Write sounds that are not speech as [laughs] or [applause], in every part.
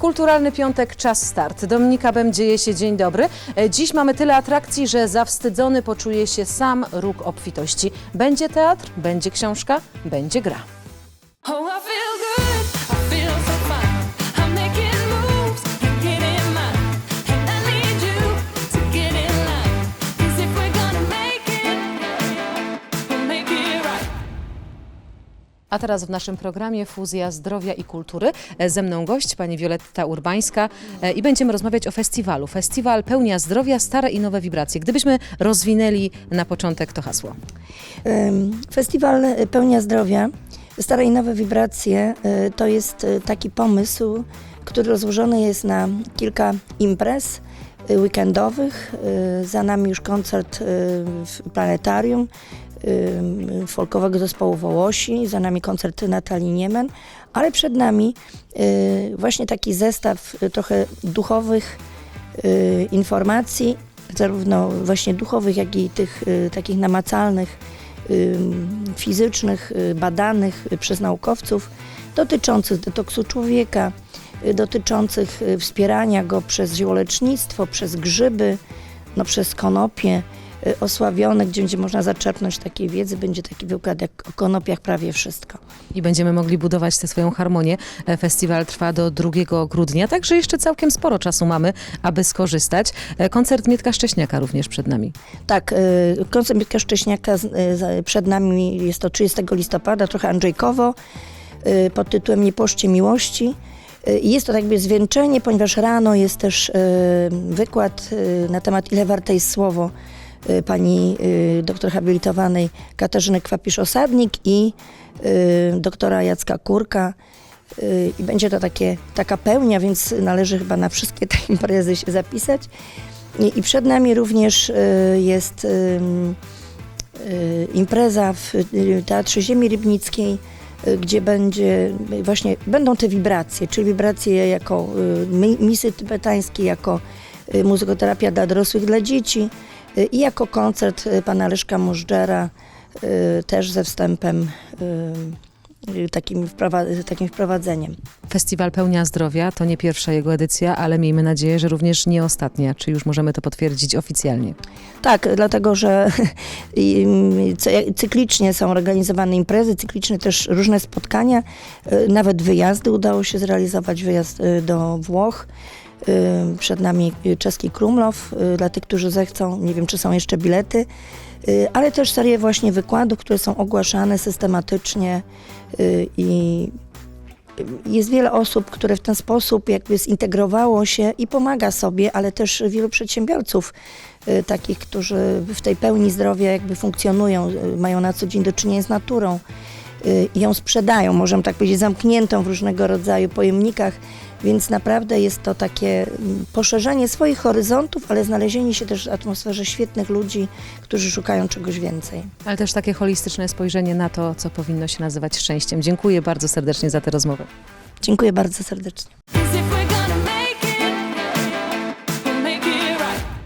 Kulturalny piątek, czas start. Dominika Bem, dzieje się dzień dobry. E, Dziś mamy tyle atrakcji, że zawstydzony poczuje się sam róg obfitości. Będzie teatr, będzie książka, będzie gra. A teraz w naszym programie Fuzja Zdrowia i Kultury. E, Ze mną gość, pani Wioletta Urbańska e, i będziemy rozmawiać o festiwalu. Festiwal pełnia zdrowia, stare i nowe wibracje. Gdybyśmy rozwinęli na początek to hasło. Festiwal Pełnia Zdrowia, Stare i Nowe Wibracje to jest taki pomysł, który rozłożony jest na kilka imprez weekendowych. Y, Za nami już koncert y, w planetarium y, folkowego zespołu Wołosi, za nami koncert Natalii Niemen, ale przed nami y, właśnie taki zestaw y, trochę duchowych y, informacji, zarówno właśnie duchowych, jak i tych y, takich namacalnych, fizycznych, y, badanych y, przez naukowców, dotyczących detoksu człowieka, y, dotyczących y, wspierania go przez ziołolecznictwo, przez grzyby, no, przez konopie y, osławione, gdzie będzie można zaczerpnąć takiej wiedzy, będzie taki wykład jak o konopiach prawie wszystko. I będziemy mogli budować tę swoją harmonię. E, Festiwal trwa do 2 grudnia, także jeszcze całkiem sporo czasu mamy, aby skorzystać. E, Koncert Mietka Szcześniaka również przed nami. Tak, y, koncert Mietka Szcześniaka przed nami jest to 30 listopada, trochę Andrzejkowo, pod tytułem Nie płoszcie miłości. Y, Jest to tak jakby zwieńczenie, ponieważ rano jest też y, wykład y, na temat ile warte jest słowo pani doktor habilitowanej Katarzyny Kwapisz-Osadnik i doktora Jacka Kurka. I będzie to takie, taka pełnia, więc należy chyba na wszystkie te [laughs] imprezy się zapisać. I, i przed nami również jest impreza w Teatrze Ziemi Rybnickiej, gdzie będzie y, właśnie, będą te wibracje, czyli wibracje jako y, mi- misy tybetańskie, jako y, muzykoterapia dla dorosłych, dla dzieci y, i jako koncert y, pana Leszka Możdżera, y, też ze wstępem y, y, takim, wprowa- takim wprowadzeniem. Festiwal Pełnia Zdrowia to nie pierwsza jego edycja, ale miejmy nadzieję, że również nie ostatnia. Czy już możemy to potwierdzić oficjalnie? Tak, dlatego że [laughs] cyklicznie są organizowane imprezy, cyklicznie też różne spotkania, y, nawet wyjazdy udało się zrealizować, wyjazd y, do Włoch. Y, Przed nami czeski Krumlow, y, dla tych, którzy zechcą, nie wiem czy są jeszcze bilety, y, ale też serię właśnie wykładów, które są ogłaszane systematycznie i jest wiele osób, które w ten sposób jakby zintegrowało się i pomaga sobie, ale też wielu przedsiębiorców, takich, którzy w tej pełni zdrowia jakby funkcjonują, mają na co dzień do czynienia z naturą i ją sprzedają, możemy tak powiedzieć, zamkniętą w różnego rodzaju pojemnikach, więc naprawdę jest to takie mm, poszerzenie swoich horyzontów, ale znalezienie się też w atmosferze świetnych ludzi, którzy szukają czegoś więcej. Ale też takie holistyczne spojrzenie na to, co powinno się nazywać szczęściem. Dziękuję bardzo serdecznie za tę rozmowę. Dziękuję bardzo serdecznie.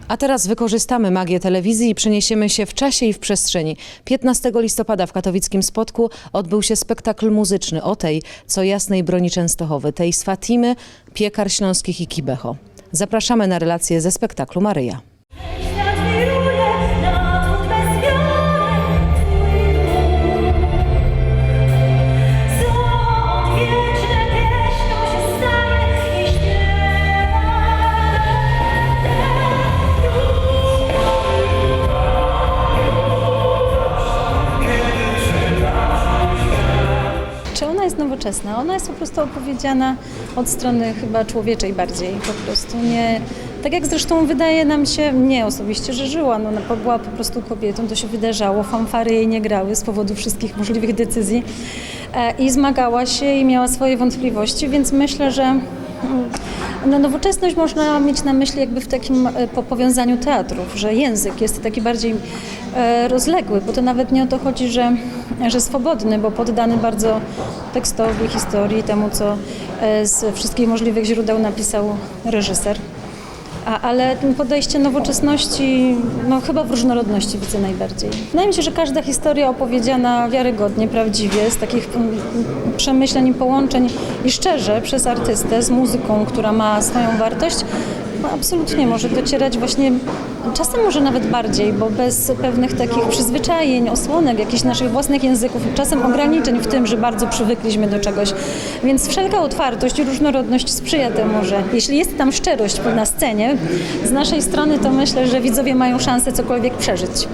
A teraz wykorzystamy magię telewizji i przeniesiemy się w czasie i w przestrzeni. 15 listopada w katowickim Spodku odbył się spektakl muzyczny o tej, co jasnej broni Częstochowy, tej z Fatimy, Piekar Śląskich i Kibeho. Zapraszamy na relację ze spektaklu Maryja. Ona jest po prostu opowiedziana od strony chyba człowieczej bardziej, po prostu nie... Tak jak zresztą wydaje nam się, mnie osobiście, że żyła, no, ona była po prostu kobietą, to się wydarzało, fanfary jej nie grały z powodu wszystkich możliwych decyzji e, i zmagała się i miała swoje wątpliwości, więc myślę, że no, nowoczesność można mieć na myśli jakby w takim e, po powiązaniu teatrów, że język jest taki bardziej e, rozległy, bo to nawet nie o to chodzi, że, że swobodny, bo poddany bardzo tekstowi, historii, temu co e, z wszystkich możliwych źródeł napisał reżyser. A, ale podejście nowoczesności, no chyba w różnorodności widzę najbardziej. Wydaje mi się, że każda historia opowiedziana wiarygodnie, prawdziwie, z takich mm, przemyśleń i połączeń i szczerze przez artystę z muzyką, która ma swoją wartość, absolutnie może docierać właśnie, czasem może nawet bardziej, bo bez pewnych takich przyzwyczajeń, osłonek, jakichś naszych własnych języków, czasem ograniczeń w tym, że bardzo przywykliśmy do czegoś. Więc wszelka otwartość i różnorodność sprzyja temu, że jeśli jest tam szczerość na scenie, z naszej strony to myślę, że widzowie mają szansę cokolwiek przeżyć.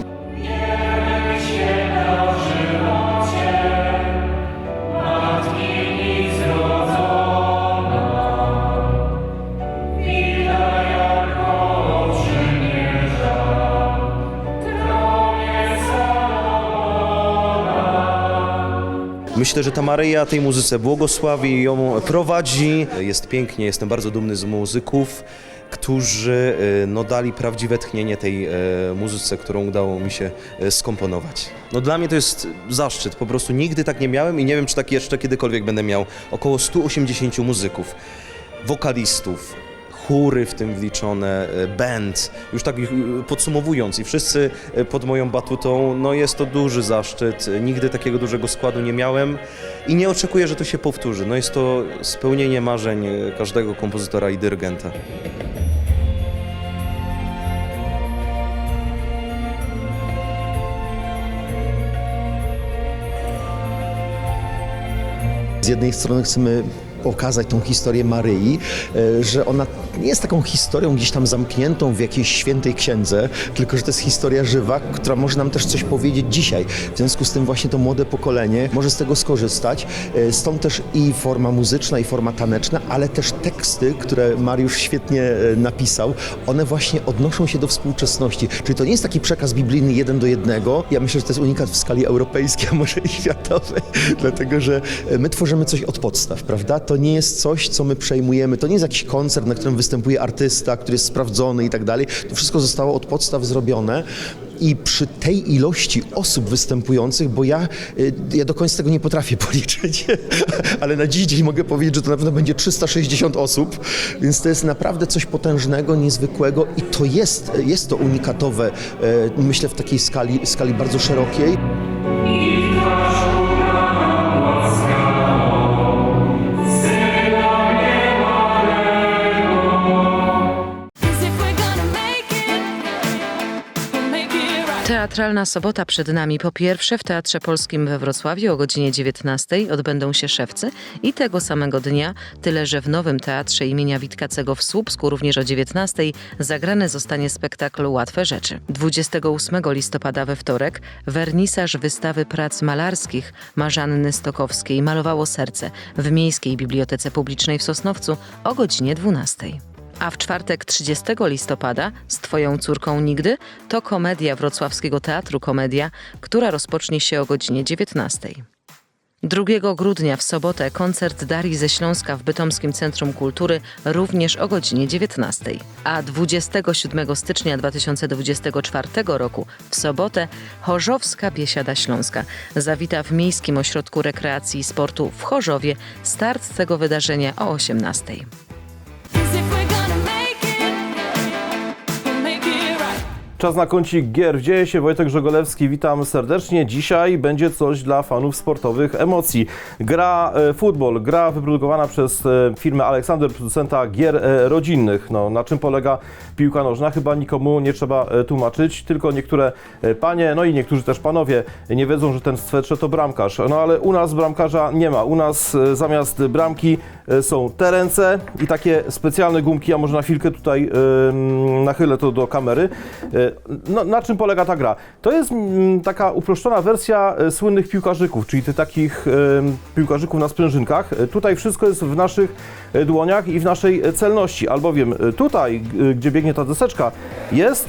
Myślę, że ta Maryja tej muzyce błogosławi ją prowadzi. Jest pięknie, jestem bardzo dumny z muzyków, którzy e, no, dali prawdziwe tchnienie tej e, muzyce, którą udało mi się e, skomponować. No, dla mnie to jest zaszczyt, po prostu nigdy tak nie miałem i nie wiem, czy tak jeszcze kiedykolwiek będę miał. Około 180 muzyków, wokalistów, chóry w tym wliczone, e, band, już tak e, podsumowując. I wszyscy e, pod moją batutą, no jest to duży zaszczyt, nigdy takiego dużego składu nie miałem i nie oczekuję, że to się powtórzy, no jest to spełnienie marzeń każdego kompozytora i dyrygenta. Z jednej strony chcemy pokazać tą historię Maryi, e, że ona nie jest taką historią gdzieś tam zamkniętą w jakiejś świętej księdze, tylko że to jest historia żywa, która może nam też coś powiedzieć dzisiaj. W związku z tym właśnie to młode pokolenie może z tego skorzystać. E, Stąd też i forma muzyczna, i forma taneczna, ale też teksty, które Mariusz świetnie e, napisał, one właśnie odnoszą się do współczesności. Czyli to nie jest taki przekaz biblijny jeden do jednego. Ja myślę, że to jest unikat w skali europejskiej, a może i światowej, [laughs] dlatego że my tworzymy coś od podstaw, prawda? To nie jest coś, co my przejmujemy, to nie jest jakiś koncert, na którym występuje artysta, który jest sprawdzony i tak dalej. To wszystko zostało od podstaw zrobione. I przy tej ilości osób występujących, bo ja, y, ja do końca tego nie potrafię [laughs] policzyć, ale na dziś dzień mogę powiedzieć, że to na pewno będzie 360 osób, więc to jest naprawdę coś potężnego, niezwykłego i to jest, jest to unikatowe, e, myślę, w takiej skali, skali bardzo szerokiej. Teatralna sobota przed nami. Po pierwsze w Teatrze Polskim we Wrocławiu o godzinie 19 odbędą się szewcy i tego samego dnia, tyle że w nowym Teatrze imienia Witkacego w Słupsku również o 19 zagrany zostanie spektakl Łatwe Rzeczy. 28 listopada we wtorek wernisaż wystawy prac malarskich Marzanny Stokowskiej Malowało Serce w Miejskiej Bibliotece Publicznej w Sosnowcu o godzinie 12. A w czwartek 30 listopada z Twoją córką nigdy to komedia Wrocławskiego Teatru Komedia, która rozpocznie się o godzinie 19. 2 grudnia w sobotę koncert Darii ze Śląska w Bytomskim Centrum Kultury również o godzinie 19. A 27 stycznia 2024 roku w sobotę Chorzowska Biesiada Śląska zawita w Miejskim Ośrodku Rekreacji i Sportu w Chorzowie. Start tego wydarzenia o 18. Czas na kącik gier. Dzieje się Wojtek Żogolewski, witam serdecznie. Dzisiaj będzie coś dla fanów sportowych emocji. Gra e, futbol, gra wyprodukowana przez e, firmę Aleksander, producenta gier e, rodzinnych. No, na czym polega piłka nożna? Chyba nikomu nie trzeba e, tłumaczyć, tylko niektóre e, panie, no i niektórzy też panowie nie wiedzą, że ten swetrze to bramkarz. No ale u nas bramkarza nie ma. U nas e, zamiast bramki e, są te ręce i takie specjalne gumki. Ja może na chwilkę tutaj e, nachylę to do kamery. E, No, na czym polega ta gra? To jest mm, taka uproszczona wersja e, słynnych piłkarzyków, czyli tych takich e, piłkarzyków na sprężynkach. E, Tutaj wszystko jest w naszych dłoniach i w naszej celności, albowiem tutaj, gdzie biegnie ta deseczka, jest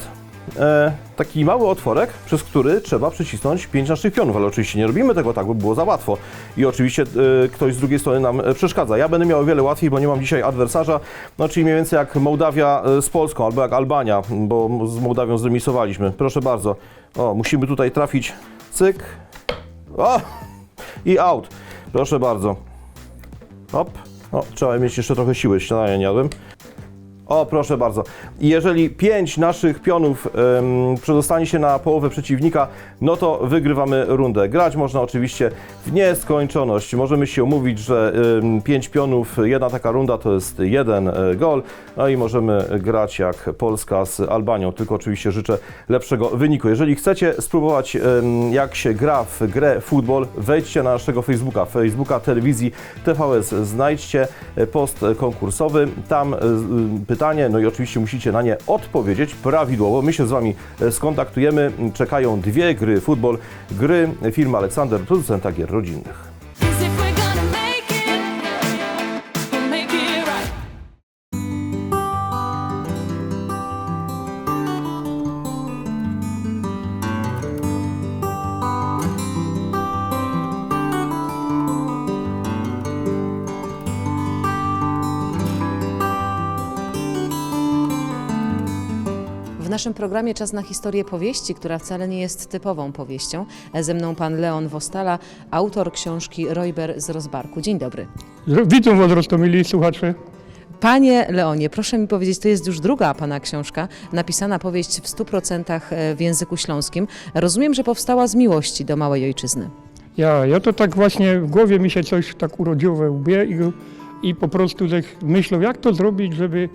e, taki mały otworek, przez który trzeba przycisnąć pięć naszych pionów, ale oczywiście nie robimy tego tak, bo było za łatwo. I oczywiście e, ktoś z drugiej strony nam e, przeszkadza. Ja będę miał o wiele łatwiej, bo nie mam dzisiaj adwersarza, no czyli mniej więcej jak Mołdawia e, z Polską, albo jak Albania, bo z Mołdawią zremisowaliśmy. Proszę bardzo. O, musimy tutaj trafić. Cyk. O! I out. Proszę bardzo. Hop. O, trzeba mieć jeszcze trochę siły, śniadania nie jadłem. O, proszę bardzo. Jeżeli pięć naszych pionów em, przedostanie się na połowę przeciwnika, no to wygrywamy rundę. Grać można oczywiście w nieskończoność. Możemy się umówić, że em, pięć pionów, jedna taka runda to jest jeden e, gol. No i możemy grać jak Polska z Albanią, tylko oczywiście życzę lepszego wyniku. Jeżeli chcecie spróbować, em, jak się gra w grę futbol, wejdźcie na naszego Facebooka, Facebooka telewizji TVS. Znajdźcie e, post konkursowy, tam e, z- pytanie, no i oczywiście musicie na nie odpowiedzieć prawidłowo. My się z Wami e, skontaktujemy. Czekają dwie gry futbol, gry firmy Aleksander, producenta gier rodzinnych. Naszym programie Czas na historię powieści, która wcale nie jest typową powieścią. Ze mną pan Leon Wostala, autor książki Rojber z Rozbarku. Dzień dobry. Witam Was, Rostomili, słuchacze. Panie Leonie, proszę mi powiedzieć, to jest już druga pana książka, napisana powieść w 100% w języku śląskim. Rozumiem, że powstała z miłości do małej ojczyzny. Ja, ja to tak właśnie w głowie mi się coś tak urodziło we łbie i, i po prostu tak myślę, jak to zrobić, żeby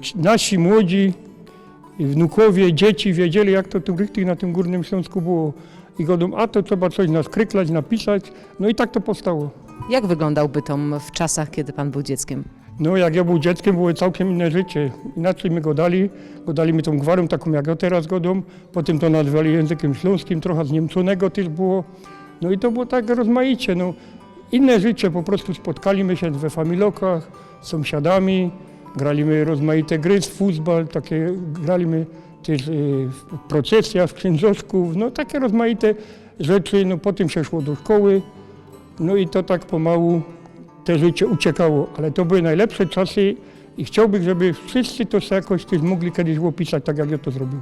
ci- nasi młodzi wnukowie, dzieci wiedzieli, jak to tu richtig na tym Górnym Śląsku było. I godą, a to trzeba coś naskryklać, napisać. No i tak to powstało. Jak wyglądał Bytom w czasach, kiedy pan był dzieckiem? No jak ja był dzieckiem, było całkiem inne życie. Inaczej my go dali, go dali mi tą gwarą taką jak ja teraz godą, potem to nazwali językiem śląskim, trochę zniemconego też było. No i to było tak rozmaicie, no. Inne życie, po prostu spotkaliśmy się we familokach, z sąsiadami, graliśmy rozmaite gry z futbol, takie graliśmy też y, w procesjach, w księżoszków, no takie rozmaite rzeczy, no potem się szło do szkoły, no i to tak pomału te życie uciekało, ale to były najlepsze czasy i chciałbym, żeby wszyscy to jakoś też mogli kiedyś opisać, tak jak ja to zrobił.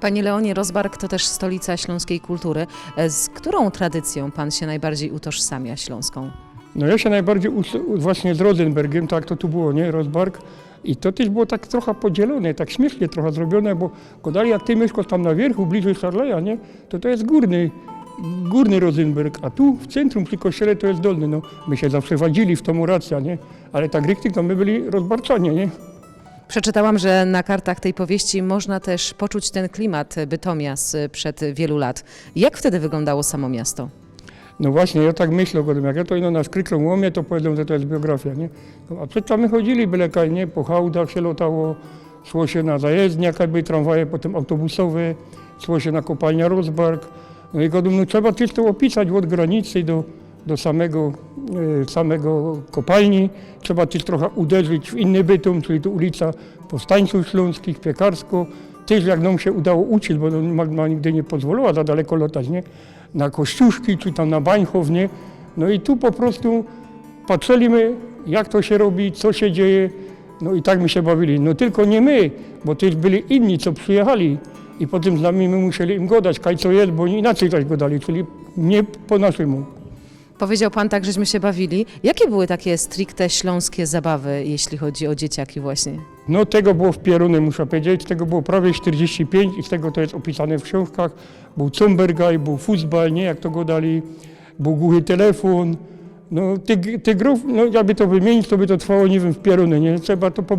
Panie Leonie, Rozbark to też stolica śląskiej kultury. E, Z którą tradycją pan się najbardziej utożsamia śląską? No ja się najbardziej właśnie z Rosenbergiem, tak to tu było, nie, Rozbark. I to też było tak trochę podzielone, tak śmiesznie trochę zrobione, bo godali jak ty mieszkasz tam na wierchu, bliżej Szarleja, nie, to to jest górny, górny Rosenberg, a tu w centrum przy kościele to jest dolny. No, my się zawsze wadzili w tą rację, nie, ale tak richtig to my byli rozbarczanie, nie. Przeczytałam, że na kartach tej powieści można też poczuć ten klimat Bytomia sprzed wielu lat. Jak wtedy wyglądało samo miasto? No właśnie, ja tak myślę o jak ja to ino na skryklą łomie, to powiedzą, że to jest biografia, nie? No, a przed my chodzili byle kaj, nie? Po hałdach się lotało, szło się na zajezdnię, jak były tramwaje, potem autobusowe, szło się na kopalnia Rozbark. No i godą, no trzeba też to opisać od granicy do, do samego, e, samego kopalni. Trzeba też trochę uderzyć w inny bytum, czyli tu ulica Powstańców Śląskich, Piekarsko. Też jak nam się udało uczyć, bo no, Magma nigdy nie pozwoliła za daleko lotać, nie? Na Kościuszki, czy tam na Bańchow, nie? No i tu po prostu patrzyliśmy, jak to się robi, co się dzieje. No i tak my się bawili. No tylko nie my, bo też byli inni, co przyjechali. I potem z nami my musieli im godać, kaj co jest, bo oni inaczej coś godali, czyli nie po naszemu. Powiedział pan tak, żeśmy się bawili. Jakie były takie stricte śląskie zabawy, jeśli chodzi o dzieciaki właśnie? No tego było w Pierunie, muszę powiedzieć, tego było prawie 45 i z tego to jest opisane w książkach. Był Cumbergaj, był futbal, nie, jak to go dali, był głuchy telefon. No tych, tych grów, no jakby to wymienić, to by to trwało, nie wiem, w Pierunie, nie? Trzeba to po,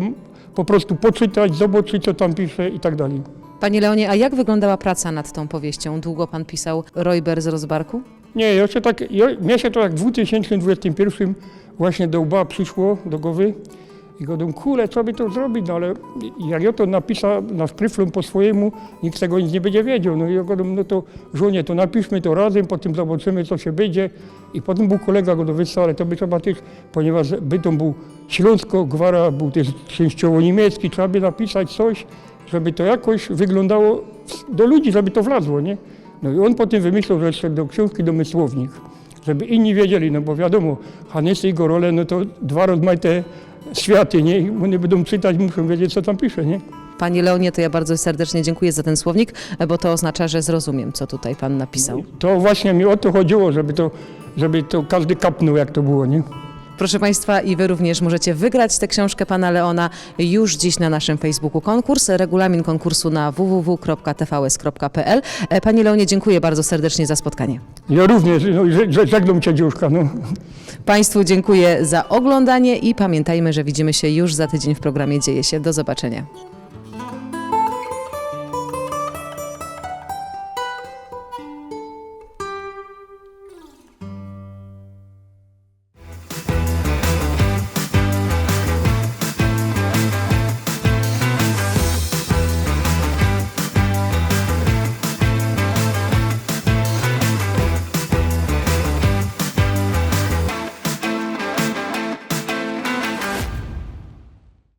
po prostu poczytać, zobaczyć, co tam pisze i tak dalej. Panie Leonie, a jak wyglądała praca nad tą powieścią? Długo pan pisał Rojber z Rozbarku? Nie, ja się tak, ja, mnie się to jak w 2021 właśnie do łba przyszło, do głowy. I godą, kule, co by to zrobić, no ale jak ja to napisał na szpryflą po swojemu, nikt tego nic nie będzie wiedział, no i ja godą, no to żonie, to napiszmy to razem, potem zobaczymy, co się będzie. I potem był kolega go do wysłał, ale to by trzeba też, ponieważ Bytom był śląsko-gwara, był też częściowo niemiecki, trzeba by napisać coś, żeby to jakoś wyglądało do ludzi, żeby to wlazło, nie? No i on potem wymyślał, że jeszcze do książki domysłownik, żeby inni wiedzieli, no bo wiadomo, Hanysy i Gorole, no to dwa rozmaite światy, nie? I oni będą czytać, muszą wiedzieć, co tam pisze, nie? Panie Leonie, to ja bardzo serdecznie dziękuję za ten słownik, bo to oznacza, że zrozumiem, co tutaj pan napisał. To właśnie mi o to chodziło, żeby to, żeby to każdy kapnął, jak to było, nie? Proszę Państwa, i Wy również możecie wygrać tę książkę Pana Leona już dziś na naszym Facebooku konkurs. Regulamin konkursu na www.tvs.pl. E, Panie Leonie, dziękuję bardzo serdecznie za spotkanie. Ja również, no, żegnam Cię dziuszka, no. Państwu dziękuję za oglądanie i pamiętajmy, że widzimy się już za tydzień w programie Dzieje się. Do zobaczenia.